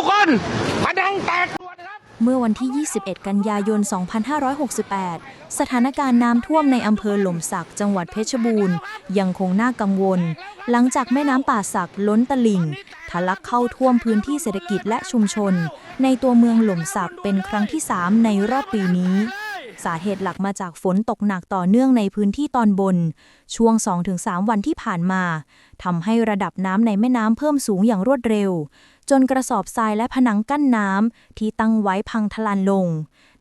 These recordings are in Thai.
ทุกคนพนังแตกตัวนะครับ เมื่อวันที่ 21 กันยายน 2568 สถานการณ์น้ำท่วมในอำเภอหล่มสัก จังหวัดเพชรบูรณ์ ยังคงน่ากังวล หลังจากแม่น้ำป่าสักล้นตลิ่ง ทะลักเข้าท่วมพื้นที่เศรษฐกิจและชุมชน ในตัวเมืองหล่มสักเป็นครั้งที่ 3 ในรอบปีนี้ สาเหตุหลักมาจากฝนตกหนักต่อเนื่องในพื้นที่ตอนบน ช่วง 2-3 วันที่ผ่านมาทำให้ระดับน้ำในแม่น้ำเพิ่มสูงอย่างรวดเร็ว จนกระสอบทรายและผนังกั้นน้ำที่ตั้งไว้พังทลานลง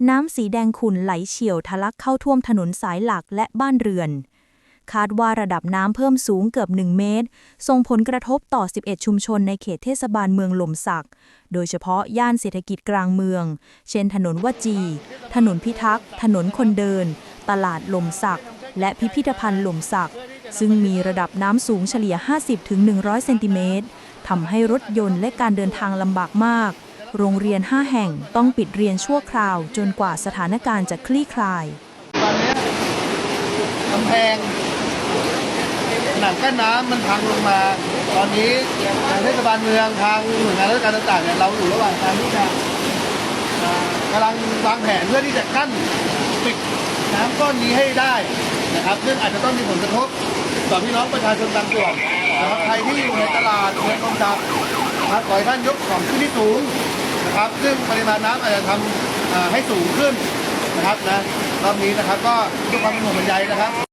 น้ำสีแดงขุ่นไหลเฉียวทะลักเข้าท่วมถนนสายหลักและบ้านเรือน คาดว่าระดับน้ำเพิ่มสูงเกือบ 1 เมตร ส่งผลกระทบต่อ 11 ชุมชนในเขตเทศบาลเมืองหล่มสัก โดยเฉพาะย่านเศรษฐกิจกลางเมือง เช่นถนนวจี ถนนพิทักษ์ ถนนคนเดิน ตลาดหล่มสัก และพิพิธภัณฑ์หล่มสัก ซึ่งมีระดับน้ำสูงเฉลี่ย 50-100 เซนติเมตรทำให้รถยนต์และการเดินทางลำบากมาก โรงเรียน 5 แห่งต้องปิดเรียนชั่วคราว จนกว่าสถานการณ์จะคลี่คลาย ตอนนี้กำแพง ผนังกั้นน้ำมันพังลงมา ตอนนี้ทางเทศบาลเมืองทางหน่วยงานราชการต่างๆเนี่ยเราอยู่ระหว่างการที่จะกำลังวางแผนเพื่อที่จะกั้นปิดน้ำก้อนนี้ให้ได้นะครับซึ่งอาจจะต้องมีผลกระทบต่อพี่น้องประชาชนบางส่วนนะครับใครที่อยู่ในตลาดเมืองกองทัพนะครับขอให้ท่านยกของขึ้นที่สูงนะครับ ซึ่งปริมาณน้ำอาจจะทำอ่าให้สูงขึ้นนะครับนะรอบนี้นะครับก็ด้วยความเป็นห่วงเป็นใยนะครับ